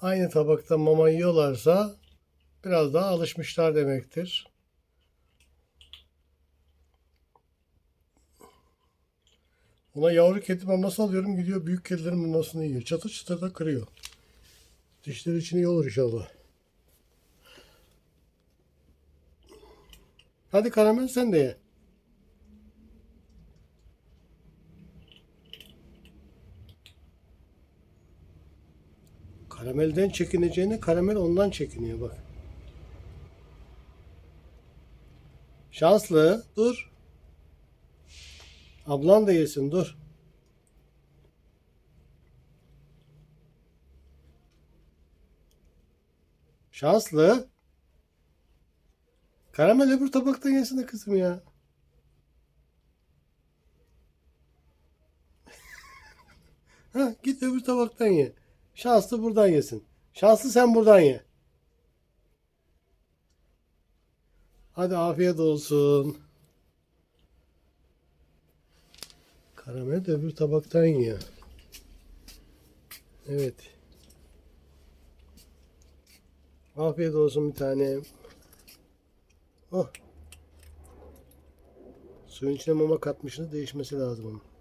aynı tabakta mama yiyorlarsa biraz daha alışmışlar demektir. Ona yavru kedi maması alıyorum gidiyor büyük kedilerin mamasını yiyor. Çatır çatır da kırıyor. Dişleri için iyi olur inşallah. Hadi karamel sen de ye. Karamelden çekineceğine karamel ondan çekiniyor bak. Şanslı dur. Ablan da yesin dur. Şanslı. Karamel öbür tabaktan yesene kızım ya. ha, git öbür tabaktan ye. Şanslı buradan yesin. Şanslı sen buradan ye. Hadi afiyet olsun. Karamel de öbür tabaktan yiyor. Evet. Afiyet olsun bir tane. Oh. Suyun içine mama katmışsınız değişmesi lazım onun.